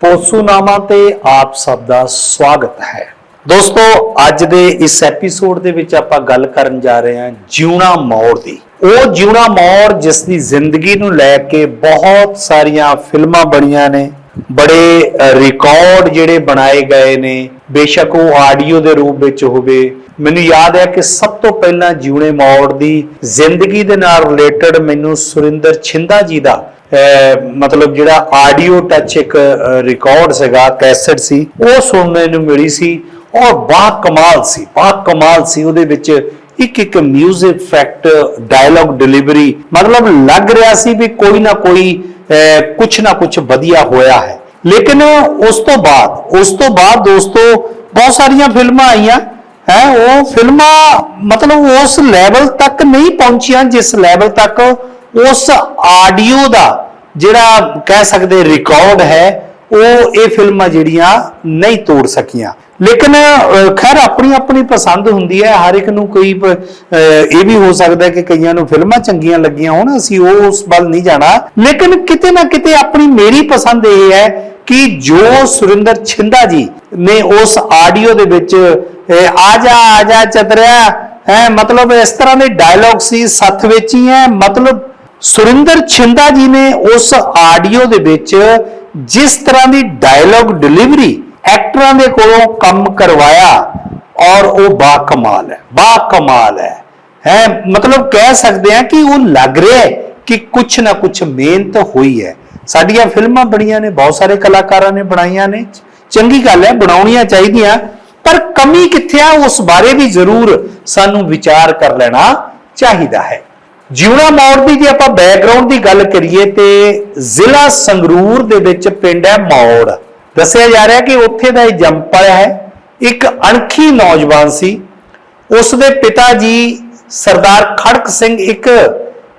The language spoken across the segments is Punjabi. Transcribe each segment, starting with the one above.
ਪੋਸੂਨਾਮਾ ਤੇ ਆਪ ਸਭ ਦਾ ਸਵਾਗਤ ਹੈ। ਦੋਸਤੋ, ਅੱਜ ਦੇ ਇਸ ਐਪੀਸੋਡ ਦੇ ਵਿੱਚ ਆਪਾਂ ਗੱਲ ਕਰਨ ਜਾ ਰਹੇ ਹਾਂ ਜਿਉਣਾ ਮੌੜ ਦੀ। ਉਹ ਜਿਉਣਾ ਮੌੜ ਜਿਸ ਦੀ ਜ਼ਿੰਦਗੀ ਨੂੰ ਲੈ ਕੇ ਬਹੁਤ ਸਾਰੀਆਂ ਫਿਲਮਾਂ ਬਣੀਆਂ ਨੇ, ਬੜੇ ਰਿਕਾਰਡ ਜਿਹੜੇ ਬਣਾਏ ਗਏ ਨੇ, ਬੇਸ਼ੱਕ ਉਹ ਆਡੀਓ ਦੇ ਰੂਪ ਵਿੱਚ ਹੋਵੇ। ਮੈਨੂੰ ਯਾਦ ਹੈ ਕਿ ਸਭ ਤੋਂ ਪਹਿਲਾਂ ਜਿਉਣੇ ਮੌੜ ਦੀ ਜ਼ਿੰਦਗੀ ਦੇ ਨਾਲ ਰਿਲੇਟਡ ਮੈਨੂੰ ਸੁਰਿੰਦਰ ਛਿੰਦਾ ਜੀ ਦਾ ਮਤਲਬ ਜਿਹੜਾ ਆਡੀਓ ਟੱਚ ਇੱਕ ਰਿਕਾਰਡ ਸੀਗਾ ਕੈਸਟ ਸੀ ਉਹ ਸੁਣਨ ਨੂੰ ਮਿਲੀ ਸੀ ਔਰ ਬਾ ਕਮਾਲ ਸੀ ਬਾ ਕਮਾਲ ਸੀ। ਉਹਦੇ ਵਿੱਚ ਇੱਕ ਇੱਕ 뮤직 ਫੈਕਟ ਡਾਇਲੌਗ ਡਿਲੀਵਰੀ ਮਤਲਬ ਲੱਗ ਰਿਹਾ ਸੀ ਵੀ ਕੋਈ ਨਾ ਕੋਈ ਅਹ, ਕੁਛ ਨਾ ਕੁਛ ਵਧੀਆ ਹੋਇਆ ਹੈ। ਲੇਕਿਨ ਉਸ ਤੋਂ ਬਾਅਦ ਉਸ ਤੋਂ ਬਾਅਦ ਦੋਸਤੋ ਬਹੁਤ ਸਾਰੀਆਂ ਫਿਲਮਾਂ ਆਈਆਂ। ਹੈ, ਉਹ ਫਿਲਮਾਂ ਮਤਲਬ ਉਸ ਲੈਵਲ ਤੱਕ ਨਹੀਂ ਪਹੁੰਚੀਆਂ ਜਿਸ ਲੈਵਲ ਤੱਕ ਉਸ ਆਡੀਓ ਦਾ ਜਿਹੜਾ ਕਹਿ ਸਕਦੇ ਰਿਕਾਰਡ ਹੈ, ਉਹ ਇਹ ਫਿਲਮਾਂ ਜਿਹੜੀਆਂ ਨਹੀਂ ਤੋੜ ਸਕੀਆਂ। ਲੇਕਿਨ ਖੈਰ ਆਪਣੀ ਆਪਣੀ ਪਸੰਦ ਹੁੰਦੀ ਹੈ, ਹਰ ਇੱਕ ਨੂੰ ਕੋਈ ਇਹ ਵੀ ਹੋ ਸਕਦਾ ਕਿ ਕਈਆਂ ਨੂੰ ਫਿਲਮਾਂ ਚੰਗੀਆਂ ਲੱਗੀਆਂ ਹੋਣ, ਅਸੀਂ ਉਹ ਉਸ ਵੱਲ ਨਹੀਂ ਜਾਣਾ। ਲੇਕਿਨ ਕਿਤੇ ਨਾ ਕਿਤੇ ਆਪਣੀ ਮੇਰੀ ਪਸੰਦ ਇਹ ਹੈ ਕਿ ਜੋ ਸੁਰਿੰਦਰ ਛਿੰਦਾ ਜੀ ਨੇ ਉਸ ਆਡੀਓ ਦੇ ਵਿੱਚ ਆ ਜਾ ਆ ਜਾ ਚਤਰਿਆ, ਹੈ, ਮਤਲਬ ਇਸ ਤਰ੍ਹਾਂ ਦੇ ਡਾਇਲੌਗ ਸੀ, ਸੱਥ ਵਿੱਚ ਹੀ ਹੈ, ਮਤਲਬ ਸੁਰਿੰਦਰ ਛਿੰਦਾ ਜੀ ਨੇ ਉਸ ਆਡੀਓ ਦੇ ਵਿੱਚ ਜਿਸ ਤਰ੍ਹਾਂ ਦੀ ਡਾਇਲੌਗ ਡਿਲੀਵਰੀ ਐਕਟਰਾਂ ਦੇ ਕੋਲੋਂ ਕੰਮ ਕਰਵਾਇਆ ਔਰ ਉਹ ਬਾ ਕਮਾਲ ਹੈ, ਬਾ ਕਮਾਲ ਹੈ। ਹੈ, ਮਤਲਬ ਕਹਿ ਸਕਦੇ ਆ ਕਿ ਉਹ ਲੱਗ ਰਿਹਾ ਹੈ ਕਿ ਕੁਛ ਨਾ ਕੁਛ ਮਿਹਨਤ ਹੋਈ ਹੈ। ਸਾਡੀਆਂ ਫਿਲਮਾਂ ਬਣੀਆਂ ਨੇ, ਬਹੁਤ ਸਾਰੇ ਕਲਾਕਾਰਾਂ ਨੇ ਬਣਾਈਆਂ ਨੇ। ਚੰਗੀ ਗੱਲ ਹੈ, ਬਣਾਉਣੀਆਂ ਚਾਹੀਦੀਆਂ, ਪਰ ਕਮੀ ਕਿੱਥੇ ਆ, ਉਸ ਬਾਰੇ ਵੀ ਜ਼ਰੂਰ ਸਾਨੂੰ ਵਿਚਾਰ ਕਰ ਲੈਣਾ ਚਾਹੀਦਾ ਹੈ। ਜਿਉਣਾ ਮੌੜ ਦੀ ਜੇ ਆਪਾਂ ਬੈਕਗ੍ਰਾਉਂਡ ਦੀ ਗੱਲ ਕਰੀਏ ਤੇ ਜ਼ਿਲ੍ਹਾ ਸੰਗਰੂਰ ਦੇ ਵਿੱਚ ਪਿੰਡ ਹੈ ਮੌੜ। ਦੱਸਿਆ ਜਾ ਰਿਹਾ ਕਿ ਉੱਥੇ ਦਾ ਇਹ ਜੰਮ ਹੈ, ਇੱਕ ਅਣਖੀ ਨੌਜਵਾਨ ਸੀ। ਉਸ ਦੇ ਪਿਤਾ ਜੀ ਸਰਦਾਰ ਖੜਕ ਸਿੰਘ ਇੱਕ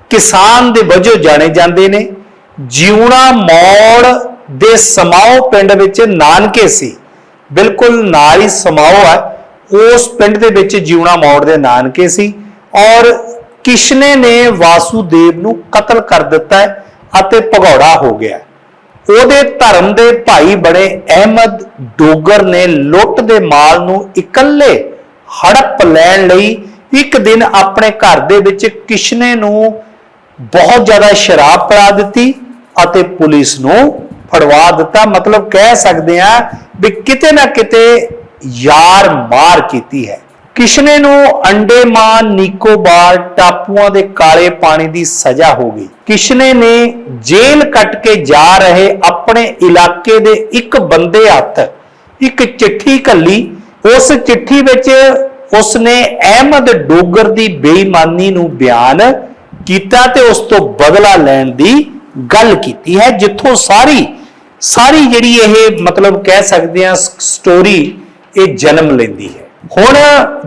ਕਿਸਾਨ ਦੇ ਵਜੋਂ ਜਾਣੇ ਜਾਂਦੇ ਨੇ। ਜਿਉਣਾ ਮੌੜ ਦੇ ਸਮਾਓ ਪਿੰਡ ਵਿੱਚ ਨਾਨਕੇ ਸੀ। ਬਿਲਕੁਲ ਨਾਲ ਹੀ ਸਮਾਓ ਹੈ ਉਸ ਪਿੰਡ ਦੇ ਵਿੱਚ ਜਿਉਣਾ ਮੌੜ ਦੇ ਨਾਨਕੇ ਸੀ ਔਰ ਕਿਸ਼ਨੇ ਨੇ ਵਾਸੂਦੇਵ ਨੂੰ ਕਤਲ ਕਰ ਦਿੱਤਾ ਅਤੇ ਭਗੌੜਾ ਹੋ ਗਿਆ। ਉਹਦੇ ਧਰਮ ਦੇ ਭਾਈ ਬਣੇ ਅਹਿਮਦ ਡੋਗਰ ਨੇ ਲੁੱਟ ਦੇ ਮਾਲ ਨੂੰ ਇਕੱਲੇ ਹੜਪ ਲੈਣ ਲਈ ਇੱਕ ਦਿਨ ਆਪਣੇ ਘਰ ਦੇ ਵਿੱਚ ਕਿਸ਼ਨੇ ਨੂੰ ਬਹੁਤ ਜ਼ਿਆਦਾ ਸ਼ਰਾਬ ਪਿਲਾ ਦਿੱਤੀ ਅਤੇ ਪੁਲਿਸ ਨੂੰ ਫੜਵਾ ਦਿੱਤਾ। ਮਤਲਬ ਕਹਿ ਸਕਦੇ ਆ ਵੀ ਕਿਤੇ ਨਾ ਕਿਤੇ ਯਾਰ ਮਾਰ ਕੀਤੀ ਹੈ। ਕਿਸ਼ਨੇ ਨੂੰ ਅੰਡੇਮਾਨ ਨਿਕੋਬਾਰ, ਟਾਪੂਆਂ ਦੇ ਕਾਲੇ ਪਾਣੀ ਦੀ ਸਜ਼ਾ ਹੋ ਗਈ। ਕਿਸ਼ਨੇ ਨੇ ਜੇਲ੍ਹ ਕੱਟ ਕੇ ਜਾ ਰਹੇ ਆਪਣੇ ਇਲਾਕੇ ਦੇ ਇੱਕ ਬੰਦੇ ਹੱਥ, ਇੱਕ ਚਿੱਠੀ ਘੱਲੀ। ਉਸ ਚਿੱਠੀ ਵਿੱਚ ਉਸਨੇ ਅਹਿਮਦ ਡੋਗਰ ਦੀ ਬੇਈਮਾਨੀ ਨੂੰ ਬਿਆਨ ਕੀਤਾ ਤੇ ਉਸ ਤੋਂ ਬਦਲਾ ਲੈਣ ਦੀ ਗੱਲ ਕੀਤੀ ਹੈ, ਜਿੱਥੋਂ ਸਾਰੀ ਸਾਰੀ ਜਿਹੜੀ ਇਹ ਮਤਲਬ ਕਹਿ ਸਕਦੇ ਆ ਸਟੋਰੀ ਇਹ ਜਨਮ ਲੈਂਦੀ ਹੈ। ਹੁਣ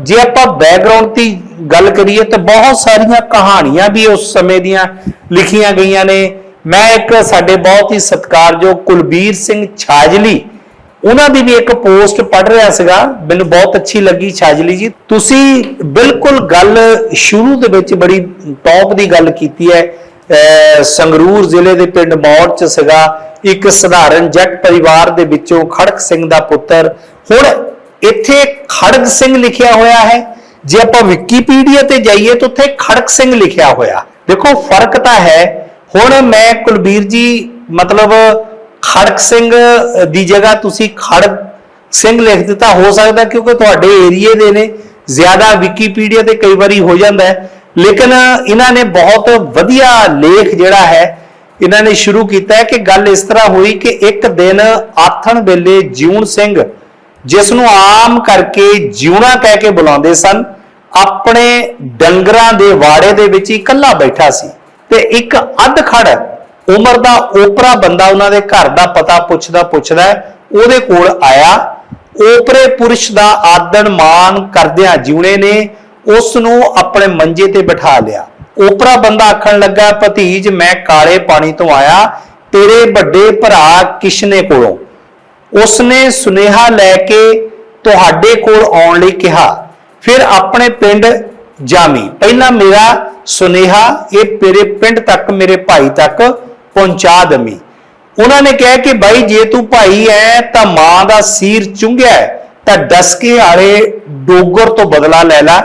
ਜੇ ਆਪਾਂ ਬੈਕਗ੍ਰਾਉਂਡ ਦੀ ਗੱਲ ਕਰੀਏ ਤਾਂ ਬਹੁਤ ਸਾਰੀਆਂ ਕਹਾਣੀਆਂ ਵੀ ਉਸ ਸਮੇਂ ਦੀਆਂ ਲਿਖੀਆਂ ਗਈਆਂ ਨੇ। ਮੈਂ ਇੱਕ ਸਾਡੇ ਬਹੁਤ ਹੀ ਸਤਿਕਾਰਯੋਗ ਕੁਲਬੀਰ ਸਿੰਘ ਛਾਜਲੀ, ਉਹਨਾਂ ਦੀ ਵੀ ਇੱਕ ਪੋਸਟ ਪੜ੍ਹ ਰਿਹਾ ਸੀਗਾ। ਮੈਨੂੰ ਬਹੁਤ ਅੱਛੀ ਲੱਗੀ ਛਾਜਲੀ ਜੀ। ਤੁਸੀਂ ਬਿਲਕੁਲ ਗੱਲ ਸ਼ੁਰੂ ਦੇ ਵਿੱਚ ਬੜੀ ਟੌਪ ਦੀ ਗੱਲ ਕੀਤੀ ਹੈ। ਸੰਗਰੂਰ ਜ਼ਿਲ੍ਹੇ ਦੇ ਪਿੰਡ ਮੌੜ ਚ ਸੀਗਾ ਇੱਕ ਸਧਾਰਨ ਜੱਟ ਪਰਿਵਾਰ ਦੇ ਵਿੱਚੋਂ ਖੜਕ ਸਿੰਘ ਦਾ ਪੁੱਤਰ। ਹੁਣ ਇੱਥੇ ਖੜਕ ਸਿੰਘ ਲਿਖਿਆ ਹੋਇਆ ਹੈ। ਜੇ ਆਪਾਂ ਵਿਕੀਪੀਡੀਆ ਤੇ ਜਾਈਏ ਤਾਂ ਉੱਥੇ ਖੜਕ ਸਿੰਘ ਲਿਖਿਆ ਹੋਇਆ। ਦੇਖੋ, ਫ਼ਰਕ ਤਾਂ ਹੈ। ਹੁਣ ਮੈਂ ਕੁਲਬੀਰ ਜੀ, ਮਤਲਬ ਖੜਕ ਸਿੰਘ ਦੀ ਜਗ੍ਹਾ ਤੁਸੀਂ ਖੜਕ ਸਿੰਘ ਲਿਖ ਦਿੱਤਾ। ਹੋ ਸਕਦਾ ਕਿਉਂਕਿ ਤੁਹਾਡੇ ਏਰੀਏ ਦੇ ਨੇ। ਜ਼ਿਆਦਾ ਵਿਕੀਪੀਡੀਆ ਤੇ ਕਈ ਵਾਰੀ ਹੋ ਜਾਂਦਾ ਹੈ। ਲੇਕਿਨ ਇਹਨਾਂ ਨੇ ਬਹੁਤ ਵਧੀਆ ਲੇਖ ਜਿਹੜਾ ਹੈ, ਇਹਨਾਂ ਨੇ ਸ਼ੁਰੂ ਕੀਤਾ ਹੈ ਕਿ ਗੱਲ ਇਸ ਤਰ੍ਹਾਂ ਹੋਈ ਕਿ ਇੱਕ ਦਿਨ ਆਥਣ ਵੇਲੇ ਜਿਉਣ ਸਿੰਘ, ਜਿਸ ਨੂੰ ਆਮ ਕਰਕੇ ਜਿਉਣਾ ਕਹਿ ਕੇ ਬੁਲਾਉਂਦੇ ਸਨ, ਆਪਣੇ ਡੰਗਰਾਂ ਦੇ ਵਾੜੇ ਦੇ ਵਿੱਚ ਹੀ ਇਕੱਲਾ ਬੈਠਾ ਸੀ ਤੇ ਇੱਕ ਅੱਧ ਖੜ ਉਮਰ ਦਾ ਓਪਰਾ ਬੰਦਾ ਉਹਨਾਂ ਦੇ ਘਰ ਦਾ ਪਤਾ ਪੁੱਛਦਾ ਪੁੱਛਦਾ ਉਹਦੇ ਕੋਲ ਆਇਆ। ਓਪਰੇ ਪੁਰਸ਼ ਦਾ ਆਦਣ ਮਾਨ ਕਰਦਿਆਂ ਜਿਉਣੇ ਨੇ ਉਸ ਨੂੰ ਆਪਣੇ ਮੰਜੇ ਤੇ ਬਿਠਾ ਲਿਆ। ਓਪਰਾ ਬੰਦਾ ਆਖਣ ਲੱਗਾ, ਭਤੀਜ, ਮੈਂ ਕਾਲੇ ਪਾਣੀ ਤੋਂ ਆਇਆ। ਤੇਰੇ ਵੱਡੇ ਭਰਾ ਕਿਸ਼ਨੇ ਕੋਲੋਂ। ਉਸਨੇ ਸੁਨੇਹਾ ਲੈ ਕੇ ਤੁਹਾਡੇ ਕੋਲ ਆਉਣ ਲਈ ਕਿਹਾ। ਫਿਰ ਆਪਣੇ ਪਿੰਡ ਜਾਮੀ ਪਹਿਲਾਂ ਮੇਰਾ ਸੁਨੇਹਾ ਇਹ ਤੇਰੇ ਪਿੰਡ ਤੱਕ, ਮੇਰੇ ਭਾਈ ਤੱਕ ਪਹੁੰਚਾ ਦਮੀ ਉਹਨਾਂ ਨੇ ਕਿਹਾ ਕਿ ਬਾਈ, ਜੇ ਤੂੰ ਭਾਈ ਐ, ਤਾਂ ਮਾਂ ਦਾ ਸੀਰ ਚੁੰਘਿਆ ਤਾਂ ਡਸਕੇ ਵਾਲੇ ਡੋਗਰ ਤੋਂ ਬਦਲਾ ਲੈ ਲੈ।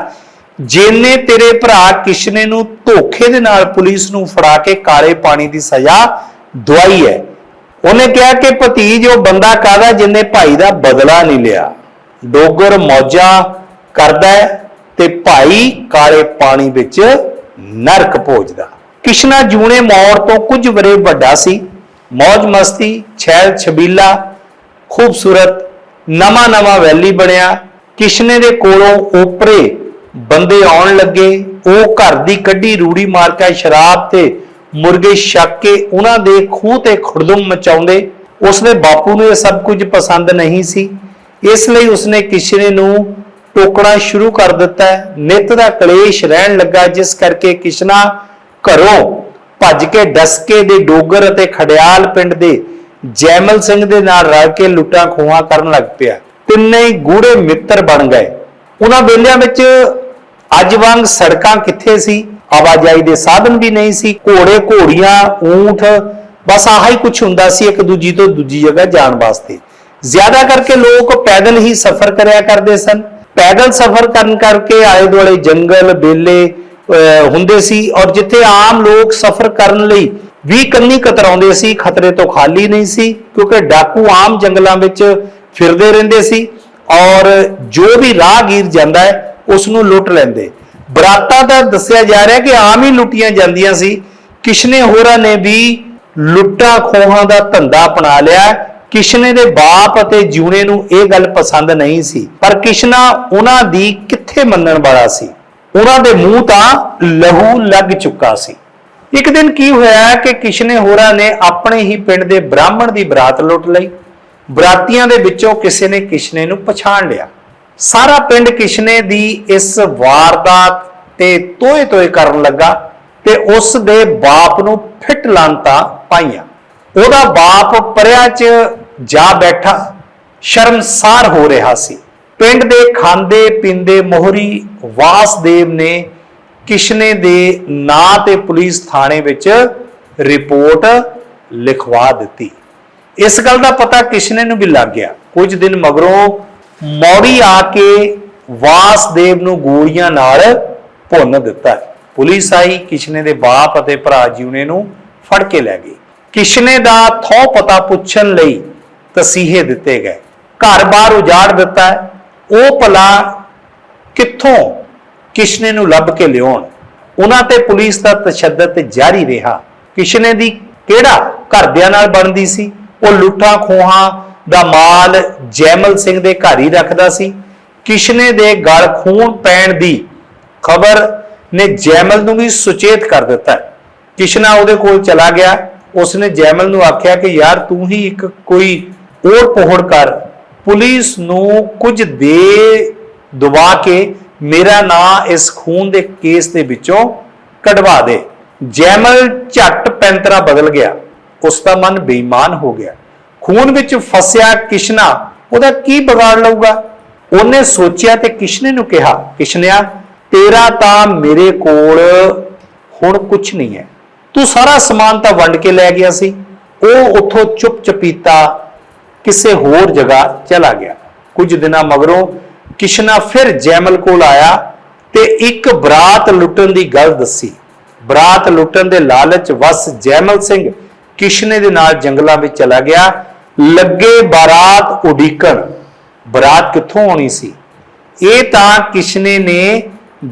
ਜਿਨੇ ਤੇਰੇ ਭਰਾ ਕਿਸ਼ਨੇ ਨੂੰ ਧੋਖੇ ਦੇ ਨਾਲ ਪੁਲਿਸ ਨੂੰ ਫੜਾ ਕੇ ਕਾਲੇ ਪਾਣੀ ਦੀ ਸਜ਼ਾ ਦਵਾਈ ਹੈ। ਉਹਨੇ ਕਿਹਾ ਕਿ ਭਤੀਜ ਉਹ ਬੰਦਾ ਕਾਦਾ ਜਿਨੇ ਭਾਈ ਦਾ ਬਦਲਾ ਨਹੀਂ ਲਿਆ। ਡੋਗਰ ਮੌਜਾਂ ਕਰਦਾ ਤੇ ਭਾਈ ਕਾਲੇ ਪਾਣੀ ਵਿੱਚ ਨਰਕ ਭੋਜਦਾ। ਕਿਸ਼ਨਾ ਜੂਨੇ ਮੌੜ ਤੋਂ ਕੁਝ ਵਰੇ ਵੱਡਾ ਸੀ। ਮौज ਮਸਤੀ, ਛੈਲ ਛਬੀਲਾ, ਖੂਬਸੂਰਤ, ਨਵਾਂ ਨਵਾਂ ਵੈਲੀ ਬਣਿਆ। ਕਿਸ਼ਨੇ ਦੇ ਕੋਲੋਂ ਓਪਰੇ ਬੰਦੇ ਆਉਣ ਲੱਗੇ, ਉਹ ਘਰ ਦੀ ਕੱਢੀ ਰੂੜੀ ਮਾਰ ਕੇ ਸ਼ਰਾਬ ਤੇ, ਮੁਰਗੇ ਛੱਕ ਕੇ ਉਹਨਾਂ ਦੇ ਖੂਹ ਤੇ ਖੁਰਦਮ ਮਚਾਉਂਦੇ। ਉਸਦੇ ਬਾਪੂ ਨੂੰ ਇਹ ਸਭ ਕੁਝ ਪਸੰਦ ਨਹੀਂ ਸੀ। ਇਸ ਲਈ ਉਸਨੇ ਕਿਸ਼ਨੇ ਨੂੰ ਟੋਕਣਾ ਸ਼ੁਰੂ ਕਰ ਦਿੱਤਾ। ਹੈ। ਦਾ ਕਲੇਸ਼ ਰਹਿਣ ਲੱਗਾ, ਜਿਸ ਕਰਕੇ ਕਿਸ਼ਨਾ ਘਰੋਂ ਭੱਜ ਕੇ ਡਸਕੇ ਦੇ ਡੋਗਰ ਅਤੇ ਖੜਿਆਲ ਪਿੰਡ ਦੇ ਜੈਮਲ ਸਿੰਘ ਦੇ ਨਾਲ ਰਲ ਕੇ ਲੁੱਟਾਂ ਖੋਹਾਂ ਕਰਨ ਲੱਗ ਪਿਆ। ਤਿੰਨੇ ਗੂੜੇ ਮਿੱਤਰ ਬਣ ਗਏ। ਉਹਨਾਂ ਵੇਲਿਆਂ ਵਿੱਚ ਅੱਜ ਵਾਂਗ ਸੜਕਾਂ ਕਿੱਥੇ ਸੀ? ਆਵਾਜਾਈ ਦੇ ਸਾਧਨ ਵੀ ਨਹੀਂ ਸੀ। ਘੋੜੇ, ਘੋੜੀਆਂ, ਊਂਠ, ਬਸ ਆਹ ਹੀ ਕੁਝ ਹੁੰਦਾ ਸੀ ਇੱਕ ਦੂਜੀ ਤੋਂ ਦੂਜੀ ਜਗ੍ਹਾ ਜਾਣ ਵਾਸਤੇ। ਜ਼ਿਆਦਾ ਕਰਕੇ ਲੋਕ ਪੈਦਲ ਹੀ ਸਫ਼ਰ ਕਰਿਆ ਕਰਦੇ ਸਨ। ਪੈਦਲ ਸਫ਼ਰ ਕਰਨ ਕਰਕੇ ਆਲੇ ਦੁਆਲੇ ਜੰਗਲ, ਬੇਲੇ, ਅਹ, ਹੁੰਦੇ ਸੀ ਔਰ ਜਿੱਥੇ ਆਮ ਲੋਕ ਸਫ਼ਰ ਕਰਨ ਲਈ ਵੀ ਕੰਨੀ ਕਤਰਾਉਂਦੇ ਸੀ, ਖਤਰੇ ਤੋਂ ਖਾਲੀ ਨਹੀਂ ਸੀ, ਕਿਉਂਕਿ ਡਾਕੂ ਆਮ ਜੰਗਲਾਂ ਵਿੱਚ ਫਿਰਦੇ ਰਹਿੰਦੇ ਸੀ ਔਰ ਜੋ ਵੀ ਰਾਹਗੀਰ ਜਾਂਦਾ ਹੈ ਉਸ ਨੂੰ ਲੁੱਟ ਲੈਂਦੇ। ਬਰਾਤਾਂ ਦਾ ਦੱਸਿਆ ਜਾ ਰਿਹਾ ਕਿ ਆਮ ਹੀ ਲੁੱਟੀਆਂ ਜਾਂਦੀਆਂ ਸੀ। ਕਿਸ਼ਨੇ ਹੋਰਾਂ ਨੇ ਵੀ ਲੁੱਟਾਂ ਖੋਹਾਂ ਦਾ ਧੰਦਾ ਅਪਣਾ ਲਿਆ। ਕਿਸ਼ਨੇ ਦੇ ਬਾਪ ਅਤੇ ਜੂਨੇ ਨੂੰ ਇਹ ਗੱਲ ਪਸੰਦ ਨਹੀਂ ਸੀ। ਪਰ ਕਿਸ਼ਨਾ ਉਹਨਾਂ ਦੀ ਕਿੱਥੇ ਮੰਨਣ ਵਾਲਾ ਸੀ? ਉਹਨਾਂ ਦੇ ਮੂੰਹ ਤਾਂ ਲਹੂ ਲੱਗ ਚੁੱਕਾ ਸੀ। ਇੱਕ ਦਿਨ ਕੀ ਹੋਇਆ ਕਿ ਕਿਸ਼ਨੇ ਹੋਰਾਂ ਨੇ ਆਪਣੇ ਹੀ ਪਿੰਡ ਦੇ ਬ੍ਰਾਹਮਣ ਦੀ ਬਰਾਤ ਲੁੱਟ ਲਈ। ਬਰਾਤੀਆਂ ਦੇ ਵਿੱਚੋਂ ਕਿਸੇ ਨੇ ਕਿਸ਼ਨੇ ਨੂੰ ਪਛਾਣ ਲਿਆ। ਸਾਰਾ ਪਿੰਡ ਕਿਸ਼ਨੇ ਦੀ ਇਸ ਵਾਰਦਾਤ ਤੇ ਤੋਏ ਤੋਏ ਕਰਨ ਲੱਗਾ ਤੇ ਉਸ ਦੇ ਬਾਪ ਨੂੰ ਫਿੱਟ ਲਾਂਤਾ ਪਾਈਆਂ। ਉਹਦਾ ਬਾਪ ਪਰਿਆ 'ਚ ਜਾ ਬੈਠਾ, ਸ਼ਰਮਸਾਰ ਹੋ ਰਿਹਾ ਸੀ। ਪਿੰਡ ਦੇ ਖਾਂਦੇ ਪੀਂਦੇ ਮੋਹਰੀ ਵਾਸਦੇਵ ਨੇ ਕਿਸ਼ਨੇ ਦੇ ਨਾਂ ਤੇ ਪੁਲਿਸ ਥਾਣੇ ਵਿੱਚ ਰਿਪੋਰਟ ਲਿਖਵਾ ਦਿੱਤੀ। ਇਸ ਗੱਲ ਦਾ ਪਤਾ ਕਿਸ਼ਨੇ ਨੂੰ ਵੀ ਲੱਗ ਗਿਆ। ਕੁਝ ਦਿਨ ਮਗਰੋਂ ਮੌੜੀ ਆ ਕੇ ਵਾਸਦੇਵ ਨੂੰ ਗੋਲੀਆਂ ਨਾਲ ਭੁੰਨ ਦਿੱਤਾ। ਪੁਲਿਸ ਆਈ, ਕਿਸ਼ਨੇ ਦੇ ਬਾਪ ਅਤੇ ਭਰਾ ਜੀਵਨੇ ਨੂੰ ਫੜ ਕੇ ਲੈ ਗਈ ਕਿਸ਼ਨੇ ਦਾ ਥੋ ਪਤਾ ਪੁੱਛਣ ਲਈ ਤਸੀਹੇ ਦਿੱਤੇ ਗਏ। ਘਰ-ਬਾਰ ਉਜਾੜ ਦਿੱਤਾ ਉਹ ਭਲਾ ਕਿੱਥੋਂ ਕਿਸ਼ਨੇ ਨੂੰ ਲੱਭ ਕੇ ਲਿਆਉਣ? ਉਹਨਾਂ ਤੇ ਪੁਲਿਸ ਦਾ ਤਸ਼ੱਦਦ ਜਾਰੀ ਰਿਹਾ। ਕਿਸ਼ਨੇ ਦੀ ਕਿਹੜਾ ਘਰਦਿਆਂ ਨਾਲ ਬਣਦੀ ਸੀ? ਉਹ ਲੁੱਟਾਂ ਖੋਹਾਂ ਦਾ ਮਾਲ ਜੈਮਲ ਸਿੰਘ ਦੇ ਘਰ ਹੀ ਰੱਖਦਾ ਸੀ। ਕਿਸ਼ਨੇ ਦੇ ਗਲ ਖੂਨ ਪੈਣ ਦੀ ਖਬਰ ਨੇ ਜੈਮਲ ਨੂੰ ਵੀ ਸੁਚੇਤ ਕਰ ਦਿੱਤਾ। ਕਿਸ਼ਨਾ ਉਹਦੇ ਕੋਲ ਚਲਾ ਗਿਆ। ਉਸਨੇ ਜੈਮਲ ਨੂੰ ਆਖਿਆ ਕਿ ਯਾਰ ਤੂੰ ਹੀ ਇੱਕ ਕੋਈ ਓੜ ਪੋਹੜ ਕਰ। ਪੁਲਿਸ ਨੂੰ ਕੁਝ ਦੇ ਦਵਾ ਕੇ ਮੇਰਾ ਨਾਂ ਇਸ ਖੂਨ ਦੇ ਕੇਸ ਦੇ ਵਿੱਚੋਂ ਕਢਵਾ ਦੇ। ਜੈਮਲ ਝੱਟ ਪੈਂਤਰਾ ਬਦਲ ਗਿਆ। ਉਸ ਦਾ ਮਨ ਬੇਈਮਾਨ ਹੋ ਗਿਆ। ਖੂਨ ਵਿੱਚ ਫਸਿਆ ਕਿਸ਼ਨਾ, ਉਹਦਾ ਕੀ ਵਿਗਾੜ ਲਊਗਾ? ਉਹਨੇ ਸੋਚਿਆ ਤੇ ਕਿਸ਼ਨੇ ਨੂੰ ਕਿਹਾ, ਕਿਸ਼ਨਿਆ, ਤੇਰਾ ਤਾਂ ਮੇਰੇ ਕੋਲ ਹੁਣ ਕੁਝ ਨਹੀਂ ਹੈ। ਤੂੰ ਸਾਰਾ ਸਮਾਨ ਤਾਂ ਵੰਡ ਕੇ ਲੈ ਗਿਆ ਸੀ। ਉਹ ਉੱਥੋਂ ਚੁੱਪ ਚਪੀਤਾ ਕਿਸੇ ਹੋਰ ਜਗ੍ਹਾ ਚਲਾ ਗਿਆ। ਕੁਝ ਦਿਨਾਂ ਮਗਰੋਂ ਕਿਸ਼ਨਾ ਫਿਰ ਜੈਮਲ ਕੋਲ ਆਇਆ ਤੇ ਇੱਕ ਬਰਾਤ ਲੁੱਟਣ ਦੀ ਗੱਲ ਦੱਸੀ। ਬਰਾਤ ਲੁੱਟਣ ਦੇ ਲਾਲਚ ਵਸ ਜੈਮਲ ਸਿੰਘ ਕਿਸ਼ਨੇ ਦੇ ਨਾਲ ਜੰਗਲਾਂ ਵਿੱਚ ਚਲਾ ਗਿਆ। ਲੱਗੇ ਬਾਰਾਤ ਉਡੀਕਣ। ਬਰਾਤ ਕਿੱਥੋਂ ਆਉਣੀ ਸੀ? ਇਹ ਤਾਂ ਕਿਸ਼ਨੇ ਨੇ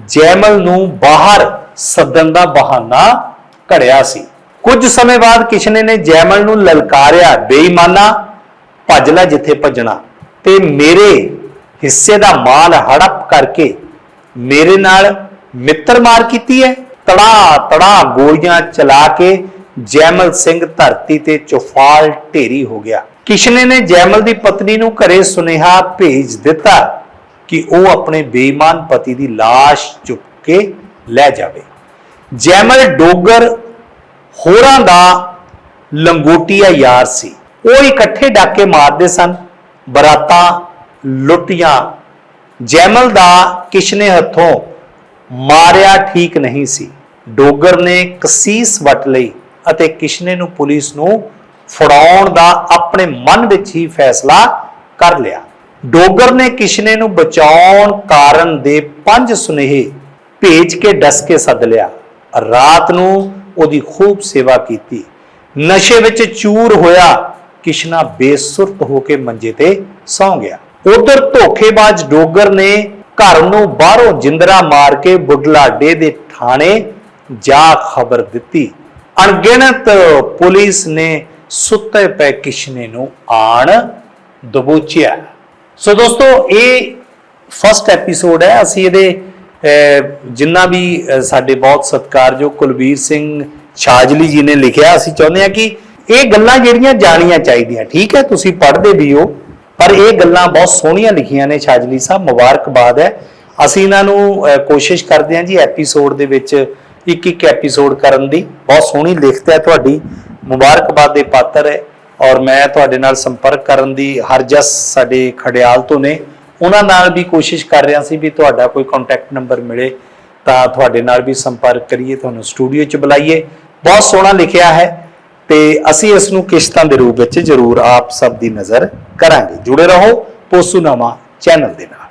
ਜੈਮਲ ਨੂੰ ਬਾਹਰ ਸੱਦਣ ਦਾ ਬਹਾਨਾ ਘੜਿਆ ਸੀ। ਕੁਝ ਸਮੇਂ ਬਾਅਦ ਕਿਸ਼ਨੇ ਨੇ ਜੈਮਲ ਨੂੰ ਲਲਕਾਰਿਆ, ਬੇਈਮਾਨਾ, ਭੱਜ ਲੈ ਜਿੱਥੇ ਭੱਜਣਾ। ਤੇ ਮੇਰੇ ਹਿੱਸੇ ਦਾ ਮਾਲ ਹੜਪ ਕਰਕੇ ਮੇਰੇ ਨਾਲ ਮਿੱਤਰ ਮਾਰ ਕੀਤੀ ਹੈ। ਤੜਾ ਤੜਾ ਗੋਲੀਆਂ ਚਲਾ ਕੇ ਜੈਮਲ ਸਿੰਘ ਧਰਤੀ ਤੇ ਚੁਫਾਲ ਢੇਰੀ ਹੋ ਗਿਆ। ਕਿਸ਼ਨੇ ਨੇ ਜੈਮਲ ਦੀ ਪਤਨੀ ਨੂੰ ਘਰੇ ਸੁਨੇਹਾ ਭੇਜ ਦਿੱਤਾ ਕਿ ਉਹ ਆਪਣੇ ਬੇਈਮਾਨ ਪਤੀ ਦੀ ਲਾਸ਼ ਚੁੱਕ ਕੇ ਲੈ ਜਾਵੇ। ਜੈਮਲ ਡੋਗਰ ਹੋਰਾਂ ਦਾ ਲੰਗੋਟੀਆ ਯਾਰ ਸੀ। ਉਹ ਇਕੱਠੇ ਡਾਕੇ ਮਾਰਦੇ ਸਨ, ਬਰਾਤਾਂ ਲੁੱਟੀਆਂ। ਜੈਮਲ ਦਾ ਕਿਸ਼ਨੇ ਹੱਥੋਂ ਮਾਰਿਆ ਠੀਕ ਨਹੀਂ ਸੀ। ਡੋਗਰ ਨੇ ਕਸੀਸ ਵਟ ਲਈ ਅਤੇ ਕਿਸ਼ਨੇ ਨੂੰ ਪੁਲਿਸ ਨੂੰ ਫੜਾਉਣ ਦਾ ਆਪਣੇ ਮਨ ਵਿੱਚ ਹੀ ਫੈਸਲਾ ਕਰ ਲਿਆ। ਡੋਗਰ ਨੇ ਕਿਸ਼ਨੇ ਨੂੰ ਬਚਾਉਣ ਕਾਰਨ ਦੇ ਪੰਜ ਸੁਨੇਹੇ ਭੇਜ ਕੇ ਡਸ ਕੇ ਸੱਦ ਲਿਆ। ਰਾਤ ਨੂੰ ਉਹਦੀ ਖੂਬ ਸੇਵਾ ਕੀਤੀ। ਨਸ਼ੇ ਵਿੱਚ ਚੂਰ ਹੋਇਆ, ਕਿਸ਼ਨਾ ਬੇਸੁਰਤ ਹੋ ਕੇ ਮੰਜੇ ਤੇ ਸੌਂ ਗਿਆ। ਉਧਰ ਧੋਖੇਬਾਜ਼ ਡੋਗਰ ਨੇ ਘਰ ਨੂੰ ਬਾਹਰੋਂ ਜਿੰਦਰਾ ਮਾਰ ਕੇ ਬੁਢਲਾਡੇ ਦੇ ਥਾਣੇ ਜਾ ਖਬਰ ਦਿੱਤੀ। ਅਣਗਿਣਤ ਪੁਲਿਸ ਨੇ ਸੁੱਤੇ ਪਏ ਕਿਸ਼ਨੇ ਨੂੰ ਆਣ ਦਬੋਚਿਆ। ਸੋ ਦੋਸਤੋ, ਇਹ ਫਸਟ ਐਪੀਸੋਡ ਹੈ। ਅਸੀਂ ਇਹਦੇ ਜਿੰਨਾ ਵੀ ਸਾਡੇ ਬਹੁਤ ਸਤਿਕਾਰਯੋਗ ਕੁਲਬੀਰ ਸਿੰਘ ਛਾਜਲੀ ਜੀ ਨੇ ਲਿਖਿਆ, ਅਸੀਂ ਚਾਹੁੰਦੇ ਹਾਂ ਕਿ ਇਹ ਗੱਲਾਂ ਜਿਹੜੀਆਂ ਜਾਣੀਆਂ ਚਾਹੀਦੀਆਂ, ਠੀਕ ਹੈ? ਤੁਸੀਂ ਪੜ੍ਹਦੇ ਵੀ ਹੋ, ਪਰ ਇਹ ਗੱਲਾਂ ਬਹੁਤ ਸੋਹਣੀਆਂ ਲਿਖੀਆਂ ਨੇ ਛਾਜਲੀ ਸਾਹਿਬ, ਮੁਬਾਰਕਬਾਦ ਹੈ। ਅਸੀਂ ਇਹਨਾਂ ਨੂੰ ਕੋਸ਼ਿਸ਼ ਕਰਦੇ ਹਾਂ ਜੀ ਐਪੀਸੋਡ ਦੇ ਵਿੱਚ ਇੱਕ ਇੱਕ ਐਪੀਸੋਡ ਕਰਨ ਦੀ। ਬਹੁਤ ਸੋਹਣੀ ਲਿਖਤ ਹੈ ਤੁਹਾਡੀ। ਮੁਬਾਰਕਬਾਦ ਦੇ ਪਾਤਰ ਹੈ ਔਰ ਮੈਂ ਤੁਹਾਡੇ ਨਾਲ ਸੰਪਰਕ ਕਰਨ ਦੀ ਹਰਜਸ ਸਾਡੇ ਖੜਿਆਲ ਤੋਂ ਨੇ। ਉਹਨਾਂ ਨਾਲ ਵੀ ਕੋਸ਼ਿਸ਼ ਕਰ ਰਿਹਾ ਸੀ ਵੀ ਤੁਹਾਡਾ ਕੋਈ ਕੰਟੈਕਟ ਨੰਬਰ ਮਿਲੇ। ਤਾਂ ਤੁਹਾਡੇ ਨਾਲ ਵੀ ਸੰਪਰਕ ਕਰੀਏ, ਤੁਹਾਨੂੰ ਸਟੂਡੀਓ 'ਚ ਬੁਲਾਈਏ। ਬਹੁਤ ਸੋਹਣਾ ਲਿਖਿਆ ਹੈ ਤੇ ਅਸੀਂ ਇਸ ਨੂੰ ਕਿਸ਼ਤਾਂ ਦੇ ਰੂਪ ਵਿੱਚ ਜ਼ਰੂਰ ਆਪ ਸਭ ਦੀ ਨਜ਼ਰ ਕਰਾਂਗੇ। ਜੁੜੇ ਰਹੋ ਪੋਸੂਨਾਮਾ ਚੈਨਲ ਦੇ ਨਾਲ।